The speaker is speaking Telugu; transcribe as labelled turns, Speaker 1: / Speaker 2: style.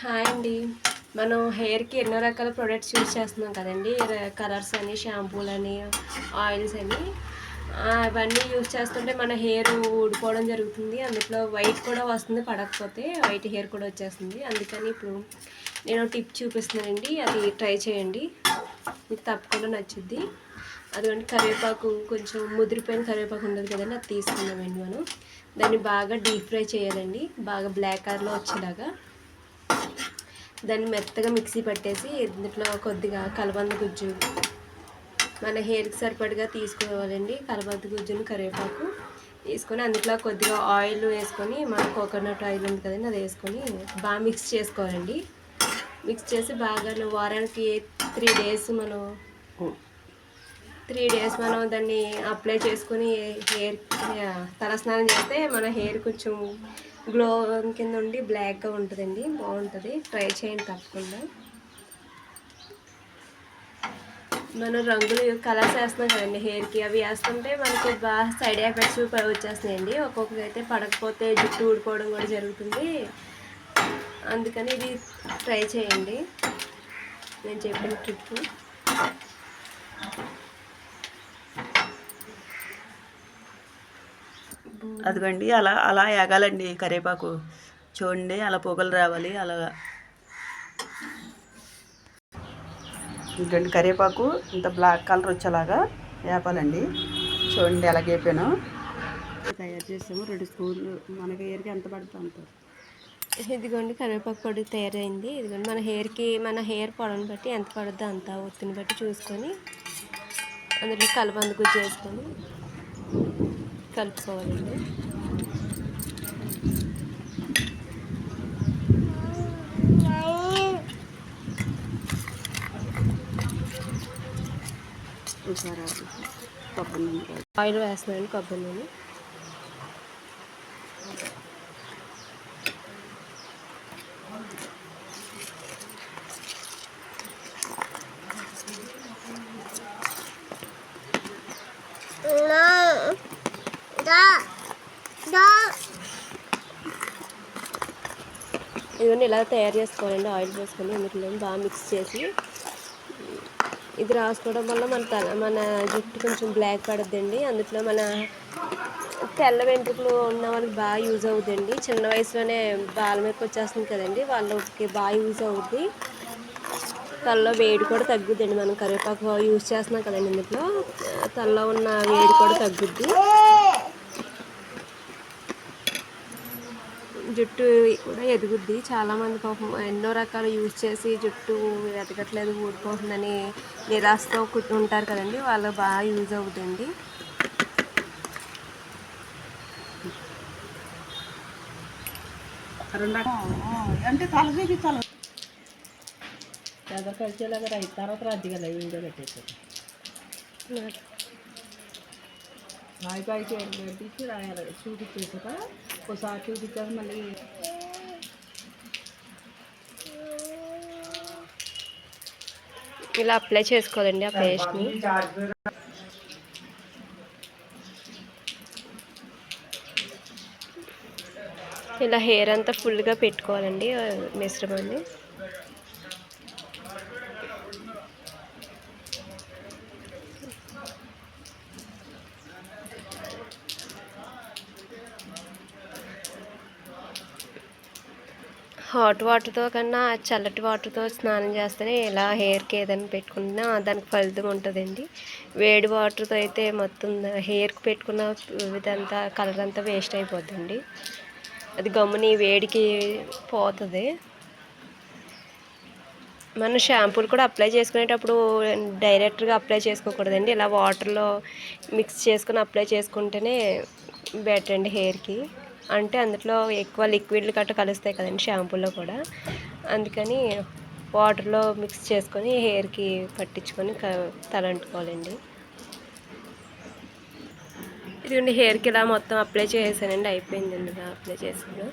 Speaker 1: హాయ్ అండి. మనం హెయిర్కి ఎన్నో రకాల ప్రొడక్ట్స్ యూజ్ చేస్తున్నాం కదండి. కలర్స్ అని షాంపూలు అని ఆయిల్స్ అని. అవన్నీ యూజ్ చేస్తుంటే మన హెయిర్ ఊడిపోవడం జరుగుతుంది. అందులో వైట్ కూడా వస్తుంది పడకపోతే వైట్ హెయిర్ కూడా వచ్చేస్తుంది. అందుకని ఇప్పుడు నేను టిప్ చూపిస్తున్నానండి. అది ట్రై చేయండి. మీకు తప్పకుండా నచ్చుద్ది. అటువంటి కరివేపాకు కొంచెం ముదిరిపోయిన కరివేపాకు ఉండదు కదండి. అది తీసుకున్నామండి మనం. దాన్ని బాగా డీప్ ఫ్రై చేయాలండి. బాగా బ్లాక్ కలర్లో వచ్చేలాగా. దాన్ని మెత్తగా మిక్సీ పట్టేసి ఇందులో కొద్దిగా కలబంద గుజ్జు మన హెయిర్కి సరిపడిగా తీసుకోవాలండి. కలబంద గుజ్జుని కరివేపాకు తీసుకొని అందులో కొద్దిగా ఆయిల్ వేసుకొని మన కోకోనట్ ఆయిల్ ఉంది కదండి అది వేసుకొని బాగా మిక్స్ చేసుకోవాలండి. మిక్స్ చేసి బాగా వారానికి త్రీ డేస్ మనం త్రీ డేస్ మనం దాన్ని అప్లై చేసుకుని హెయిర్ తలస్నానం చేస్తే మన హెయిర్ కొంచెం గ్లో కింద ఉండి బ్లాక్గా ఉంటుందండి. బాగుంటుంది. ట్రై చేయండి తప్పకుండా. మనం రంగులు కలర్స్ వేస్తున్నాం కదండి హెయిర్కి. అవి వేస్తుంటే మనకు బాగా సైడ్ ఎఫెక్ట్స్ వచ్చేస్తున్నాయండి. ఒక్కొక్కటి అయితే పడకపోతే జుట్టు ఊడిపోవడం కూడా జరుగుతుంది. అందుకని ఇది ట్రై చేయండి. నేను చెప్పిన ట్రిప్
Speaker 2: అదిగోండి అలా అలా ఎగాలండి కరివేపాకు. చూడండి అలా పొగలు రావాలి అలాగా ఇదిగోండి కరివేపాకు ఇంత బ్లాక్ కలర్ వచ్చేలాగా వేపాలండి చూడండి ఎలా వేపాను తయారు చేసాము రెండు స్పూన్లు. మనకి ఏరికి ఎంత పడుతుంది అంత.
Speaker 1: ఇదిగోండి కరివేపాకు పొడి తయారైంది. ఇదిగోండి మన హెయిర్కి మన హెయిర్ పొడని బట్టి ఎంత పడుద్దో అంత ఒత్తిని బట్టి చూసుకొని అందులో కలబంద గుజ్జు వేసుకొని కలుపుకోవాలండి. ఆయిల్ వేస్తున్నాను కొబ్బరి నూనె ఇవన్నీ ఇలా తయారు చేసుకోవాలండి ఆయిల్ పోసుకొని అందులో బాగా మిక్స్ చేసి. ఇది రాసుకోవడం వల్ల మన తల మన జుట్టు కొంచెం బ్లాక్ పడద్దండి. అందులో మన తెల్ల వెంట్రుకలు ఉన్న వాళ్ళకి బాగా యూజ్ అవుతుందండి చిన్న వయసులోనే బాల మీద వచ్చేస్తుంది కదండి వాళ్ళకి బాగా యూజ్ అవుద్ది. తలలో వేడి కూడా తగ్గుద్దండి. మనం కరివేపాకు యూజ్ చేస్తున్నాం కదండి ఇందులో. తలలో ఉన్న వేడి కూడా తగ్గుద్ది. జుట్టు కూడా ఎదుగుద్ది. చాలామంది పాపం ఎన్నో రకాలు యూజ్ చేసి జుట్టు ఎదగట్లేదు ఊడిపోతుందని నిరాశతో ఉంటారు కదండి. వాళ్ళకి బాగా యూజ్ అవుతుంది.
Speaker 2: రెండు అంటే తల. రైతు తర్వాత రద్దీగా ఇంట్లో పెట్టేసారు రాయి పైకి రాయాలి. చూపించేసాక ఒకసారి చూపించాక మళ్ళీ
Speaker 1: ఇలా అప్లై చేసుకోవాలండి ఆ పేస్ట్ని ఇలా హెయిర్ అంతా ఫుల్గా పెట్టుకోవాలండి మిశ్రమాన్ని. హాట్ వాటర్తో కన్నా చల్లటి వాటర్తో స్నానం చేస్తేనే ఇలా హెయిర్కి ఏదైనా పెట్టుకున్నా దానికి ఫలితం ఉంటుందండి. వేడి వాటర్తో అయితే మొత్తం హెయిర్కి పెట్టుకున్న ఇదంతా కలర్ అంతా వేస్ట్ అయిపోద్దండి. అది గమ్ముని వేడికి పోతుంది. మనం షాంపూలు కూడా అప్లై చేసుకునేటప్పుడు డైరెక్ట్గా అప్లై చేసుకోకూడదండి. ఇలా వాటర్లో మిక్స్ చేసుకుని అప్లై చేసుకుంటేనే బెటర్ అండి హెయిర్కి అంటే అందులో ఎక్కువ లిక్విడ్లు గట్రా కలుస్తాయి కదండి షాంపూలో కూడా. అందుకని వాటర్లో మిక్స్ చేసుకొని హెయిర్కి పట్టించుకొని తలంటుకోవాలండి. ఇదిగోండి హెయిర్కి ఇలా మొత్తం అప్లై చేసేసానండి అయిపోయిందండి ఇలా అప్లై చేసాను